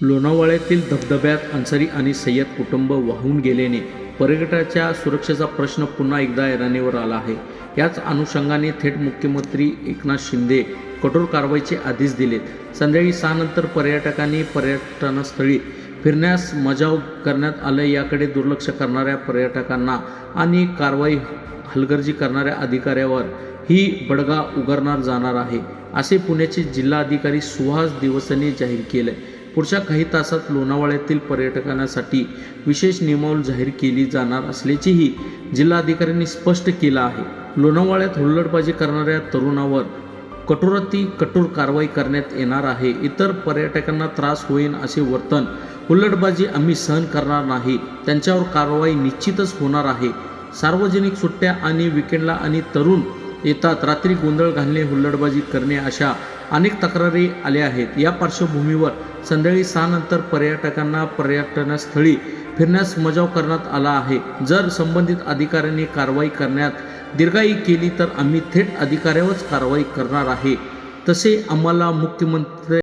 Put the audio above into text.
लोणावळ्यातील धबधब्यात अन्सारी आणि सय्यद कुटुंब वाहून गेल्याने पर्यटकाच्या सुरक्षेचा प्रश्न पुन्हा एकदा ऐरणीवर आला आहे. याच अनुषंगाने थेट मुख्यमंत्री एकनाथ शिंदे कठोर कारवाईचे आदेश दिलेत. संध्याकाळी सहानंतर पर्यटकांनी पर्यटनस्थळी फिरण्यास मजाव करण्यात आलं याकडे दुर्लक्ष करणाऱ्या पर्यटकांना आणि कारवाई हलगर्जी करणाऱ्या अधिकाऱ्यावर ही बडगा उगारणार जाणार आहे असे पुण्याचे जिल्हाधिकारी सुहास दिवसांनी जाहीर केले पुढच्या काही तासात लोणावळ्यातील पर्यटकांसाठी विशेष नियमावली जाहीर केली जाणार असल्याचेही जिल्हाधिकाऱ्यांनी स्पष्ट केलं आहे. लोणावळ्यात हुल्लडबाजी करणाऱ्या तरुणावर कठोराती कठोर कारवाई करण्यात येणार आहे. इतर पर्यटकांना त्रास होईल असे वर्तन हुल्लडबाजी आम्ही सहन करणार नाही. त्यांच्यावर कारवाई निश्चितच होणार आहे. सार्वजनिक सुट्ट्या आणि विकेंडला आणि तरुण येतात. रात्री गोंधळ घालणे हुल्लडबाजी करणे अशा अनेक तक्रारी आल्या आहेत. या पार्श्वभूमीवर संध्याकाळी सहानंतर पर्यटकांना पर्यटनस्थळी फिरण्यास मजाव करण्यात आला आहे. जर संबंधित अधिकाऱ्यांनी कारवाई करण्यात दीर्घाई केली तर आम्ही थेट अधिकाऱ्यावरच कारवाई करणार आहे. तसे आम्हाला मुख्यमंत्री